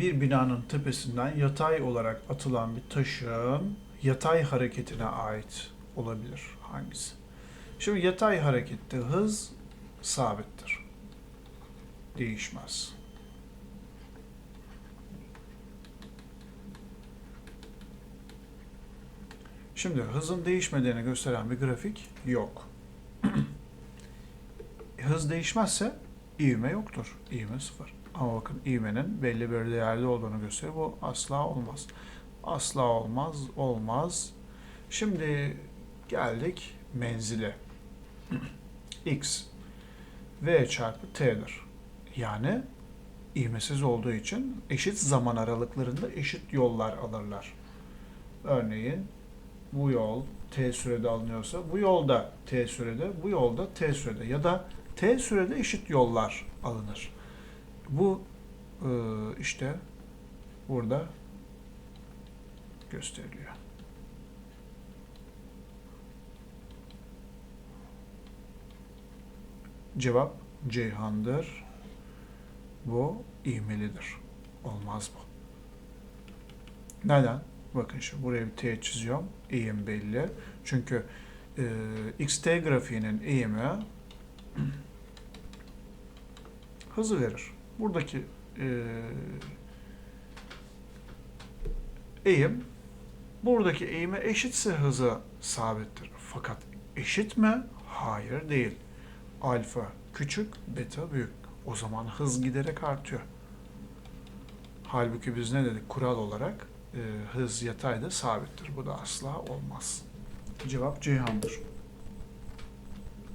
bir binanın tepesinden yatay olarak atılan bir taşın yatay hareketine ait olabilir hangisi? Şimdi yatay harekette hız sabittir. Değişmez. Şimdi hızın değişmediğini gösteren bir grafik yok. Hız değişmezse ivme yoktur. İvme sıfır. Ama bakın ivmenin belli bir değerde olduğunu gösteriyor. Bu asla olmaz. Asla olmaz, olmaz. Şimdi geldik menzile. X V çarpı T'dir. Yani ivmesiz olduğu için eşit zaman aralıklarında eşit yollar alırlar. Örneğin bu yol t sürede alınıyorsa bu yolda t sürede, bu yolda t sürede ya da t sürede eşit yollar alınır. Bu e, işte burada gösteriliyor. Cevap Ceyhan'dır. Bu ivmelidir. Olmaz bu. Neden? Bakın şu buraya bir T çiziyorum. Eğim belli. Çünkü e, XT grafiğinin eğimi hızı verir. Buradaki e, eğim buradaki eğime eşitse hızı sabittir. Fakat eşit mi? Hayır değil. Alfa küçük, beta büyük. O zaman hız giderek artıyor. Halbuki biz ne dedik? Kural olarak e, hız yatayda sabittir. Bu da asla olmaz. Cevap Ceyhan'dır.